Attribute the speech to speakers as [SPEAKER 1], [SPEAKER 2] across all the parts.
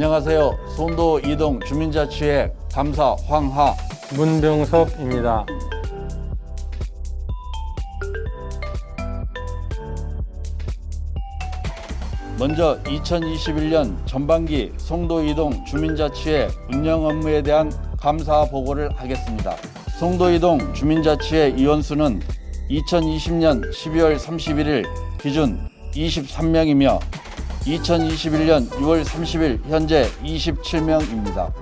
[SPEAKER 1] 안녕하세요. 송도 이동 주민자치회 감사 황하
[SPEAKER 2] 문병섭입니다.
[SPEAKER 1] 먼저 2021년 전반기 송도 이동 주민자치회 운영 업무에 대한 감사 보고를 하겠습니다. 송도 이동 주민자치회 이원수는 2020년 12월 31일 기준 23명이며 2021년 6월 30일 현재 27명입니다.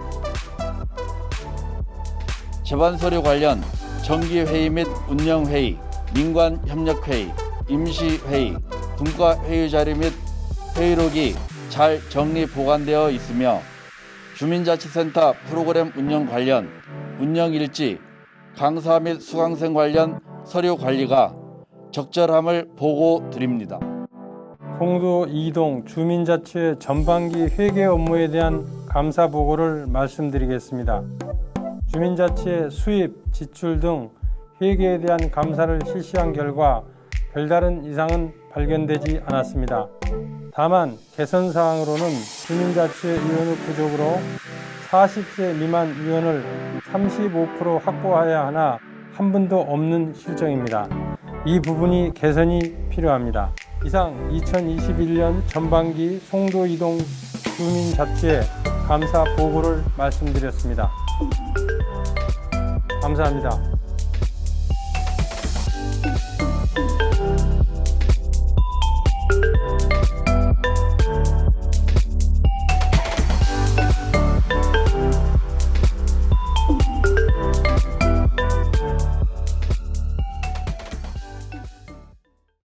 [SPEAKER 1] 제반서류 관련 정기회의 및 운영회의, 민관협력회의, 임시회의, 분과회의 자료 및 회의록이 잘 정리 보관되어 있으며 주민자치센터 프로그램 운영 관련 운영 일지, 강사 및 수강생 관련 서류 관리가 적절함을 보고 드립니다.
[SPEAKER 2] 송도 이동 주민자치회 전반기 회계 업무에 대한 감사 보고를 말씀드리겠습니다. 주민자치회 수입, 지출 등 회계에 대한 감사를 실시한 결과 별다른 이상은 발견되지 않았습니다. 다만 개선 사항으로는 주민자치회 위원의 부족으로 40세 미만 위원을 35% 확보해야 하나 한 분도 없는 실정입니다. 이 부분이 개선이 필요합니다. 이상 2021년 전반기 송도 이동 주민자치회 감사 보고를 말씀드렸습니다. 감사합니다.